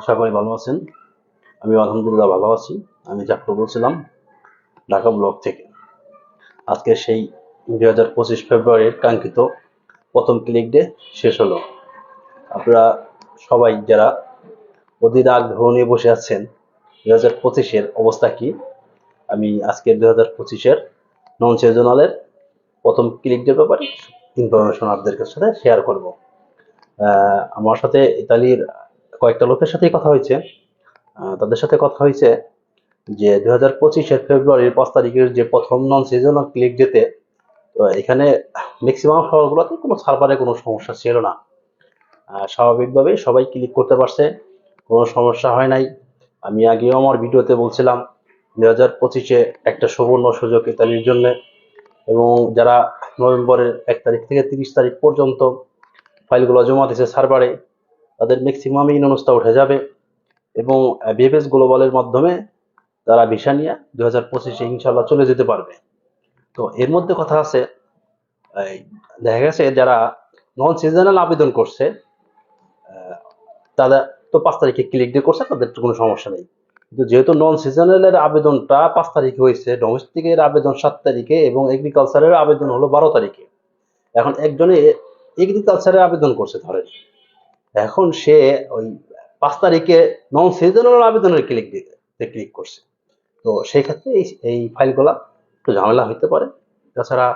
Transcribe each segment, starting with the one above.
আশা করি ভালো আছেন। আমি আলহামদুলিল্লাহ ভালো আছি। আমি জাফর বলছিলাম ঢাকা ব্লক থেকে। আজকে সেই দুই হাজার পঁচিশ ফেব্রুয়ারির কাঙ্ক্ষিত প্রথম ক্লিক ডে শেষ হলো। আপনারা সবাই যারা অধীর আগ্রহ নিয়ে বসে আছেন, দুই হাজার পঁচিশের অবস্থা কি? আমি আজকে দুই হাজার পঁচিশের নন সিজনালের প্রথম ক্লিক ডের ব্যাপারে ইনফরমেশন আপনাদের সাথে শেয়ার করব। আমার সাথে ইতালির কয়েকটা লোকের সাথেই কথা হয়েছে। তাদের সাথে কথা হয়েছে যে দুই হাজার পঁচিশের ফেব্রুয়ারির পাঁচ তারিখের যে প্রথম নন সিজনাল ক্লিক ডেতে তো এখানে ম্যাক্সিমাম শহরগুলোতে কোনো সার্ভারে কোনো সমস্যা ছিল না। স্বাভাবিকভাবেই সবাই ক্লিক করতে পারছে, কোনো সমস্যা হয় নাই। আমি আগেও আমার ভিডিওতে বলছিলাম দু হাজার পঁচিশে একটা সুবর্ণ সুযোগ ইতালির জন্য এবং যারা নভেম্বরের এক তারিখ থেকে তিরিশ তারিখ পর্যন্ত ফাইলগুলো জমা দিয়েছে সার্ভারে তাদের ম্যাক্সিমামই ইনস্তা উঠে যাবে এবং বিএফএস গ্লোবালের মাধ্যমে তারা ভিসা নিয়ে দু হাজার পঁচিশে ইনশাল্লাহ চলে যেতে পারবে। তো এর মধ্যে কথা আছে দেখা গেছে যারা নন সিজনাল আবেদন করছে তারা তো পাঁচ তারিখে ক্লিক দিয়ে করছে, তাদের কোনো সমস্যা নেই। কিন্তু যেহেতু নন সিজনালের আবেদনটা পাঁচ তারিখে হয়েছে ডোমেস্টিকের আবেদন সাত তারিখে এবং এগ্রিকালচারের আবেদন হলো বারো তারিখে। এখন একজনে এগ্রিকালচারের আবেদন করছে, ধরেন। এখন সে ওই পাঁচ তারিখে নন সিজনাল আবেদনের ক্লিক দিতে ক্লিক করছে। তো সেই ক্ষেত্রে এই এই ফাইলগুলা একটু ঝামেলা হতে পারে। তাছাড়া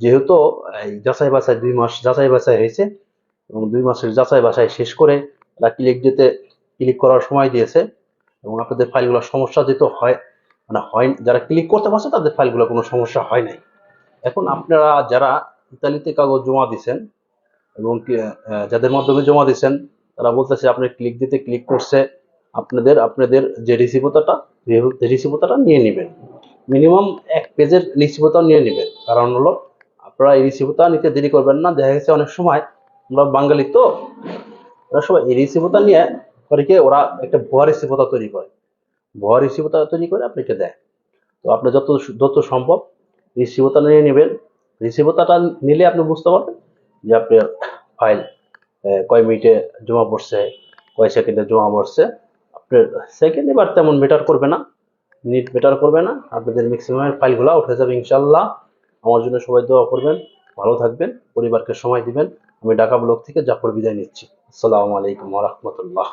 যেহেতু এই যাচাই বাছাই দুই মাস যাচাই বাছাই হয়েছে এবং দুই মাসের যাচাই বাছাই শেষ করে তারা ক্লিক দিতে ক্লিক করার সময় দিয়েছে এবং আপনাদের ফাইলগুলো সমস্যা যেহেতু হয় মানে হয় যারা ক্লিক করতে পারছে তাদের ফাইলগুলো কোনো সমস্যা হয় নাই। এখন আপনারা যারা ইতালিতে কাগজ জমা দিছেন এবং যাদের মাধ্যমে জমা দিছেন তারা বলতেছে আপনি ক্লিক দিতে ক্লিক করছে, আপনাদের আপনাদের যে রিসিভতাটা রিসিভতাটা নিয়ে নেবেন। মিনিমাম এক পেজের রিসিভতা নিয়ে নেবেন। কারণ হলো, আপনারা এই রিসিভতা নিতে দেরি করবেন না। দেখা গেছে অনেক সময়, আমরা বাঙালি তো, ওরা সবাই এই রিসিভতা নিয়ে কি, ওরা একটা ভুয়া রিসিভতা তৈরি করে। ভুয়া রিসিভতা তৈরি করে আপনাকে দেয়। তো আপনি যত যত সম্ভব রিসিভতা নিয়ে নেবেন। রিসিভতাটা নিলে আপনি বুঝতে পারবেন যে আপনার ফাইল কয় মিনিটে জমা পড়ছে, কয় সেকেন্ডে জমা পড়ছে, আপনার সেকেন্ড এবার তেমন বেটার করবে না মিনিট বেটার করবে না, আপনাদের ম্যাক্সিমামের ফাইলগুলো উঠে যাবে ইনশাল্লাহ আমার জন্য সবাই দোয়া করবেন, ভালো থাকবেন, পরিবারকে সময় দিবেন। আমি ঢাকা ব্লক থেকে জাফর বিদায় নিচ্ছি। আসসালামু আলাইকুম রহমতুল্লাহ।